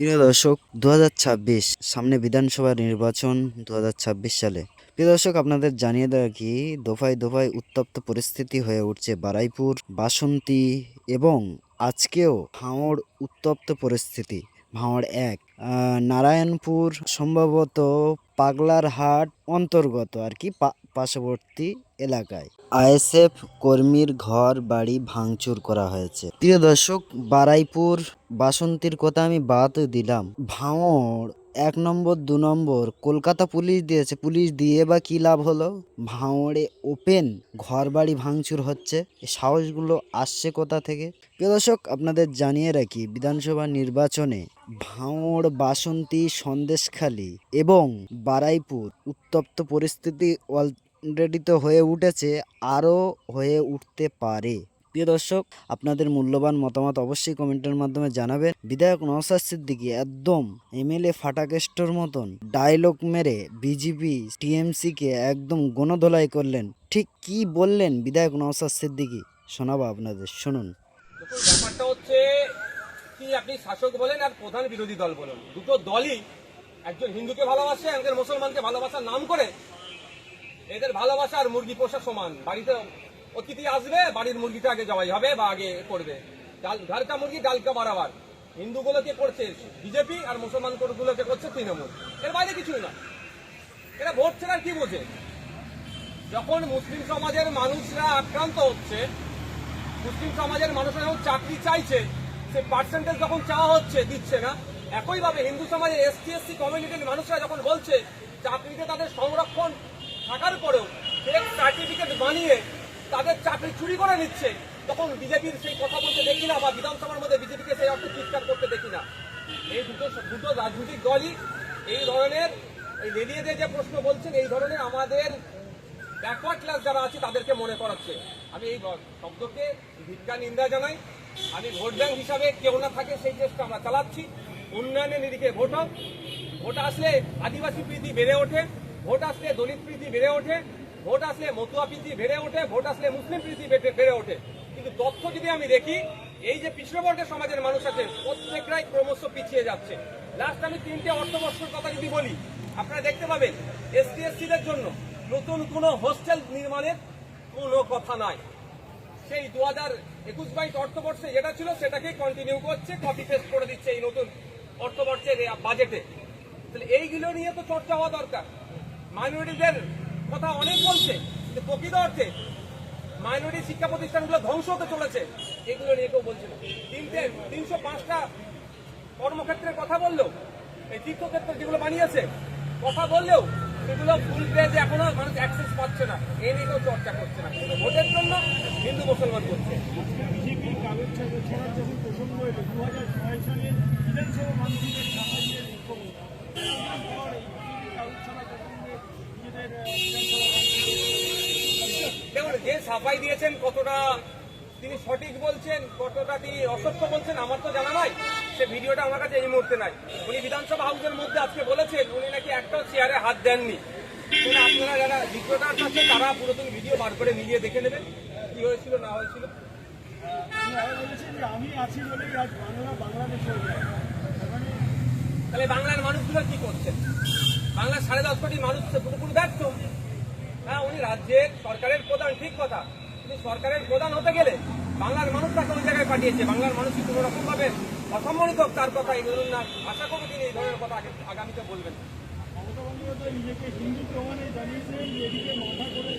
প্রিয় দর্শক দু হাজার ছাব্বিশ সামনে বিধানসভা নির্বাচন দু হাজার ছাব্বিশ সালে। প্রিয় দর্শক, আপনাদের জানিয়ে দেওয়া কি, দফায় দফায় উত্তপ্ত পরিস্থিতি হয়ে উঠছে বারাইপুর, বাসন্তী এবং আজকেও ভাঁড় উত্তপ্ত পরিস্থিতি ভাঁড় এক। নারায়ণপুর সম্ভবত পাগলার হাট অন্তর্গত আর কি পার্শ্ববর্তী এলাকায়। আইএসএফ কর্মীর ঘর, বাড়ি ভাঙচুর করা হয়েছে। প্রিয় দর্শক, বারাইপুর বাসন্তীর কথা আমি বাদ দিলাম। ভাঁড় এক নম্বর, দু নম্বর, কলকাতা পুলিশ দিয়েছে। পুলিশ দিয়ে বা কি লাভ হলো? ভাঁড়ে ওপেন ঘর বাড়ি ভাঙচুর হচ্ছে। সাহসগুলো আসছে কোথা থেকে? প্রিয় দর্শক, আপনাদের জানিয়ে রাখি, বিধানসভা নির্বাচনে ভাঁড় বাসন্তী সন্দেশখালী এবং বারাইপুর উত্তপ্ত পরিস্থিতি অলরেডি হয়ে উঠেছে, আরও হয়ে উঠতে পারে। প্রিয় দর্শক, আপনাদের মূল্যবান মতামত অবশ্যই কমেন্টের মাধ্যমে জানাবেন। বিধায়ক নওসাদ সিদ্দিকী একদম এমএলএ ফাটাকেস্টর মতন ডায়লগ মেরে বিজেপি টিএমসিকে একদম গণধোলাই করলেন। ঠিক কি বললেন বিধায়ক নওসাদ সিদ্দিকী? শোনাবো আপনাদের, শুনুন। ব্যাপারটা হচ্ছে কি, আপনি শাসক বলেন আর প্রধান বিরোধী দল বলুন। দুটো দলই একজন হিন্দুকে ভালোবাসে, একজন মুসলমানকে ভালোবাসার নাম করে এদের ভালোবাসা আর মুরগি পোষা সমান। বাড়িতে অতিথি আসবে, বাড়ির মুরগিটা আগে জবাই হবে বা আগে করবে। ঘরকা মুরগি, ডালকা বাড়াবার হিন্দুগুলোকে করছে? বিজেপি আর মুসলমান গুলোকে করছে তৃণমূল। এর বাইরে কিছুই না। এরা ভোট ছাড়া কি বোঝে? যখন মুসলিম সমাজের মানুষরা আক্রান্ত হচ্ছে, মুসলিম সমাজের মানুষরা যখন চাকরি চাইছে, সে পার্সেন্টেজ যখন চাওয়া হচ্ছে, দিচ্ছে না। একইভাবে হিন্দু সমাজের এসটি এসসি কমিউনিটির মানুষরা যখন বলছে, চাকরিতে তাদের সংরক্ষণ থাকার পরেও ফেক সার্টিফিকেট বানিয়ে তাদের চাকরি চুরি করে নিচ্ছে, তখন বিজেপির সেই কথা বলতে দেখি না বা বিধানসভার মধ্যে বিজেপিকে সেই অর্থে চিৎকার করতে দেখি না। এই দুটো দুটো রাজনৈতিক দলই এই ধরনের, এই লেলিয়েদের যে প্রশ্ন বলছেন, এই ধরনের আমাদের ব্যাকওয়ার্ড ক্লাস যারা আছে, তাদেরকে মনে করাচ্ছে। আমি এই শব্দকে ভিক্ষা, নিন্দা জানাই। আমি ভোট ব্যাংক হিসাবে কেউ না থাকে, সেই চেষ্টা আমরা চালাচ্ছি। উন্নয়নের নিরিখে ভোট হোক ভোট আসলে আদিবাসী প্রীতি বেড়ে ওঠে। ভোট আসলে দলিত প্রীতি বেড়ে ওঠে, ভোট আসলে মতুয়া প্রীতি বেড়ে ওঠে, ভোট আসলে মুসলিম প্রীতি বেড়ে- ওঠে। কিন্তু তথ্য যদি আমি দেখি, এই যে পিছড়বর্গের সমাজের মানুষ আছে, প্রত্যেকরাই ক্রমশ পিছিয়ে যাচ্ছে। লাস্ট আমি তিনটে অর্থবর্ষের কথা যদি বলি, আপনারা দেখতে পাবেন এসটি এসসিদের জন্য নতুন কোনো হোস্টেল নির্মাণের কোনো কথা নাই। সেই দু হাজার একুশ বাইশ অর্থবর্ষে যেটা ছিল, সেটাকেই কন্টিনিউ করছে কপি পেস্ট করে দিচ্ছে এই নতুন অর্থবর্ষের বাজেটে তাহলে এইগুলো নিয়ে তো চর্চা হওয়া দরকার। মাইনরিটিদের কথা অনেক বলছে, কিন্তু প্রকৃত অর্থে মাইনরিটি শিক্ষা প্রতিষ্ঠানগুলো ধ্বংস হতে চলেছে, এগুলো নিয়ে কেউ বলছে না। তিনটে, তিনশো পাঁচটা কর্মক্ষেত্রের কথা বললেও এই তীর্থক্ষেত্র যেগুলো বানিয়েছে, কথা বললেও সেগুলো ফুল পেজে এখনও মানুষ অ্যাক্সেস পাচ্ছে না। এ নিয়ে কেউ চর্চা করছে না। কিন্তু ভোটের জন্য হিন্দু মুসলমান করছে। কাগজ যখন প্রসঙ্গ দু হাজার ছয় সালে বিধানসভা ছাপা দিয়ে বিক্ষোভ হতো। তারপর এই বিজেপির কাগজ ছাড়া প্রসঙ্গে নিজেদের আহ, বিধানসভা সাফাই দিয়েছেন, কতটা তিনি সঠিক বলছেন, কতটা তিনি অসত্য বলছেন, আমার তো জানা নাই। সে ভিডিওটা আমার কাছে এই মুহূর্তে নাই। উনি বিধানসভা হাউসের মধ্যে আজকে বলেছেন, উনি নাকি একটাও চেয়ারে হাত দেননি। আপনারা যারা ভিডিওটার কাছে, তারা পুরাতন ভিডিও বার করে মিলিয়ে দেখে নেবেন, কি হয়েছিল, না হয়েছিল। আমি তাহলে বাংলার মানুষগুলো কি করছেন বাংলার সাড়ে দশ কোটি মানুষ পুরোপুরি ব্যর্থ। হ্যাঁ উনি রাজ্যের সরকারের প্রধান ঠিক কথা। কিন্তু সরকারের প্রধান হতে গেলে বাংলার মানুষ তাকে ওই জায়গায় পাঠিয়েছে। বাংলার মানুষ কি কোনো রকম ভাবে অসম্মানিত তার কথা এগুলো না আশা করব তিনি এই ধরনের কথা আগামীতে বলবেন। নিজেকে হিন্দু প্রমাণে জানিয়েছেন এদিকে মাথা করে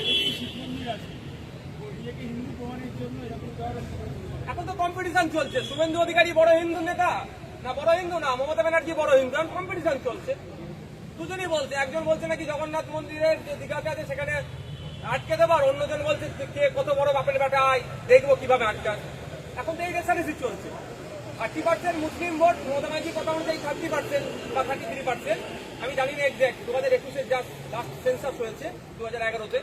এদিকে শিব মন্দির আছে নিজেকে হিন্দু প্রমাণের জন্য এরকম এখন তো কম্পিটিশন চলছে। শুভেন্দু অধিকারী বড় হিন্দু নেতা? না বড় হিন্দু না মমতা ব্যানার্জি বড় হিন্দু। এখন কম্পিটিশন চলছে। দুজনই বলছে, একজন বলছে নাকি জগন্নাথ মন্দিরের যে দীঘাতে আছে সেখানে আটকে দেবার, অন্যজন বলছে কে কত বড় বাপের বেটা, আয়, দেখব কীভাবে আটকান এখন তো এই রেসারেসি চলছে থার্টি পার্সেন্ট মুসলিম ভোট মমতা ব্যানার্জি কথা অনুযায়ী থার্টি পার্সেন্ট বা থার্টি থ্রি পার্সেন্ট আমি জানি না এক্সাক্ট দু হাজার একুশে যা লাস্ট সেন্সাস হয়েছে দু হাজার এগারোতে।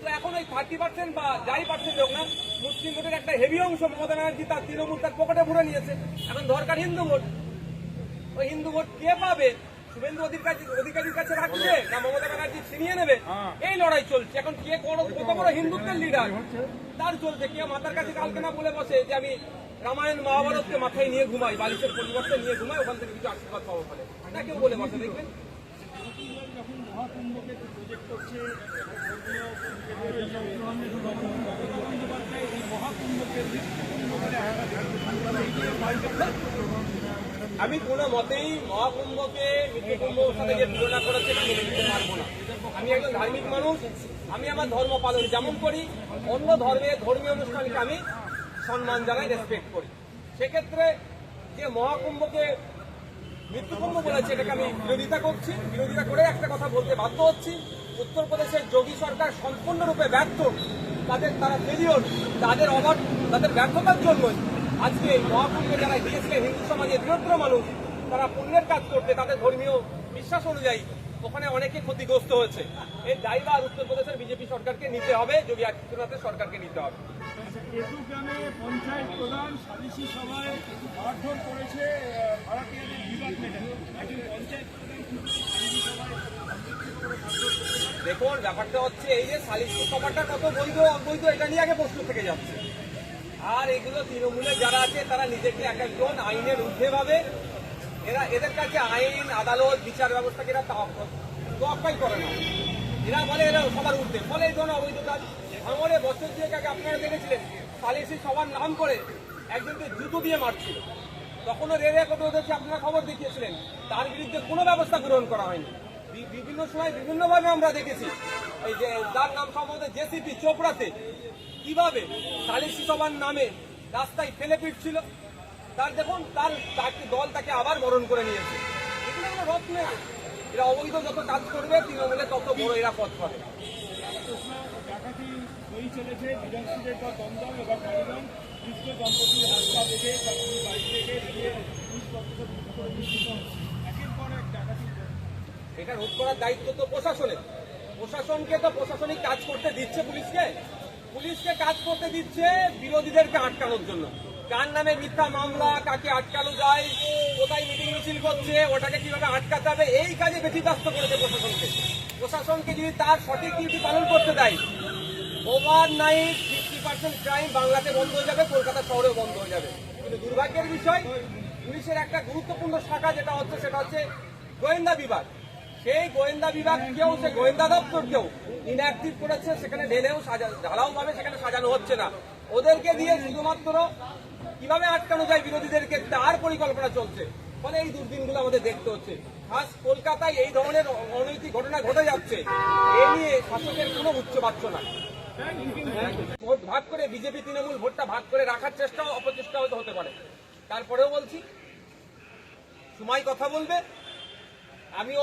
তো এখন ওই থার্টি পার্সেন্ট বা যাই পার্সেন্ট হোক না, মুসলিম ভোটের একটা হেভি অংশ মমতা ব্যানার্জি তার তৃণমূল তার পকেটে ভরে নিয়েছে। এখন দরকার হিন্দু ভোট ওই হিন্দু ভোট কে পাবে? শুভেন্দু অধিকারী অধিকারীর কাছে রাখবে না মমতা ব্যানার্জি ছিনিয়ে নেবে এই লড়াই চলছে এখন কে কত বড় হিন্দুত্বের লিডার তার চলছে কে মাতার কাছে কালকে না বলে বসে যে আমি রামায়ণ মহাভারতকে মাথায় নিয়ে ঘুমাই বালিশের পরিবর্তে নিয়ে ঘুমাই ওখান থেকে কিছু আশীর্বাদ পাবো ফলে না কেউ বলে বসে দেখবেন মহাকুম্ভকে প্রজেক্ট করছে ধর্মীয় এই মহাকুম্ভকে আমি কোনো মতেই মহাকুম্ভকে মৃত্যুকুম্ভর সাথে যে তুলনা করেছে এটা মেনে নিতে পারব না। আমি একজন ধার্মিক মানুষ, আমি আমার ধর্ম পালন যেমন করি, অন্য ধর্মের ধর্মীয় অনুষ্ঠানকে আমি সম্মান জানাই রেসপেক্ট করি। সেক্ষেত্রে যে মহাকুম্ভকে মৃত্যুকুম্ভ বলেছে, এটাকে আমি বিরোধিতা করছি। বিরোধিতা করে একটা কথা বলতে বাধ্য হচ্ছি। উত্তরপ্রদেশের যোগী সরকার সম্পূর্ণরূপে ব্যর্থ। তাদের, তারা ফেলিওর তাদের অবাধ, তাদের ব্যর্থতার জন্যই আজকে মহাকুম্ভে যারা গিয়েছিলেন হিন্দু সমাজের বৃহত্তর মানুষ তারা পুণ্যের কাজ করতে তাদের ধর্মীয় বিশ্বাস অনুযায়ী ওখানে অনেকে ক্ষতিগ্রস্ত হয়েছে। এর দায়ভার উত্তরপ্রদেশের বিজেপি সরকারকে নিতে হবে যোগী আদিত্যনাথের সরকারকে নিতে হবে। কেতু গ্রামে পঞ্চায়েত প্রধান সালিসি সভায় মারধর করেছে আহ, বিবাদ মেটাতে। একজন পঞ্চায়েত প্রধান কিন্তু সালিসি সভায় দেখুন ব্যাপারটা হচ্ছে এই যে সালিসি সভাটা কত বৈধ অবৈধ এটা নিয়ে আগে প্রশ্ন থেকে যাচ্ছে। আর এগুলো তৃণমূলে যারা আছে, তারা নিজেকে এক একজন আইনের ঊর্ধ্বে ভাবে। এরা, এদের কাছে আইন, আদালত, বিচার ব্যবস্থাকে এরা তোয়াক্কাই করে না। এরা বলে এরা সবার ঊর্ধ্বে। ফলে এই ধরনের অবৈধ কাজ। ভাঙরে বছর দুয়েক আগে আপনারা দেখেছিলেন সালিসি সবার নাম করে একজনকে জুতো দিয়ে মারছিল। তখনও রেলে কত হচ্ছে আপনারা খবর দেখিয়েছিলেন, তার বিরুদ্ধে কোনো ব্যবস্থা গ্রহণ করা হয়নি। বিভিন্ন সময় বিভিন্নভাবে আমরা দেখেছি। এই যে যার নাম সম্ভবত জেসিপি চোপড়াতে কীভাবে সালিসি সভার নামে রাস্তায় ফেলে পিটছিল, তার দেখুন, তার তাকে দল তাকে আবার বরণ করে নিয়েছে। এগুলো কোনো রথ নেই এরা অবৈধ যত কাজ করবে, তৃণমূলে তত বড় এরা পথ পাবে। চলেছে বিধানসভের বা দমদম এবার মনোরম কৃষ্ণ দম্পতির রাস্তা থেকে বাড়ি পুলিশ কর্তৃপক্ষ বিক্ষোভ করে বিক্ষিপ্ত হচ্ছে। একের পর এক ডাকাতি এটা রোধ করার দায়িত্ব তো প্রশাসনের। প্রশাসনকে তো প্রশাসনিক কাজ করতে দিচ্ছে পুলিশকে। পুলিশকে কাজ করতে দিচ্ছে বিরোধীদেরকে আটকানোর জন্য। কার নামে মিথ্যা মামলা, কাকে আটকানো যায়, কোথায় মিটিং মিছিল করছে, ওটাকে কীভাবে আটকাতে হবে, এই কাজে বেশি ব্যস্ত করেছে প্রশাসনকে। প্রশাসনকে যদি তার সঠিক ডিউটি পালন করতে দেয় overnight fifty percent crime বাংলাতে বন্ধ হয়ে যাবে, কলকাতা শহরেও বন্ধ হয়ে যাবে। কিন্তু দুর্ভাগ্যের বিষয়, পুলিশের একটা গুরুত্বপূর্ণ শাখা যেটা হচ্ছে, সেটা হচ্ছে গোয়েন্দা বিভাগ। সেই গোয়েন্দা বিভাগকেও সে গোয়েন্দা দপ্তরকেও ইনঅ্যাক্টিভ করেছে, সেখানে ঢেলেও সাজা, ঢালাও ভাবে সেখানে সাজানো হচ্ছে না। ওদেরকে দিয়ে শুধুমাত্র কীভাবে আটকানো যায় বিরোধীদেরকে, তার পরিকল্পনা চলছে। ফলে এই দুর্দিনগুলো আমাদের দেখতে হচ্ছে। আজ কলকাতায় এই ধরনের অনৈতিক ঘটনা ঘটে যাচ্ছে। এ নিয়ে শাসকের কোনো উচ্চ পাচ্ছ না ভোট ভাগ করে বিজেপি তৃণমূল ভোটটা ভাগ করে রাখার চেষ্টাও অপচেষ্টা হয়তো হতে পারে। তারপরেও বলছি, সময় কথা বলবে। আমিও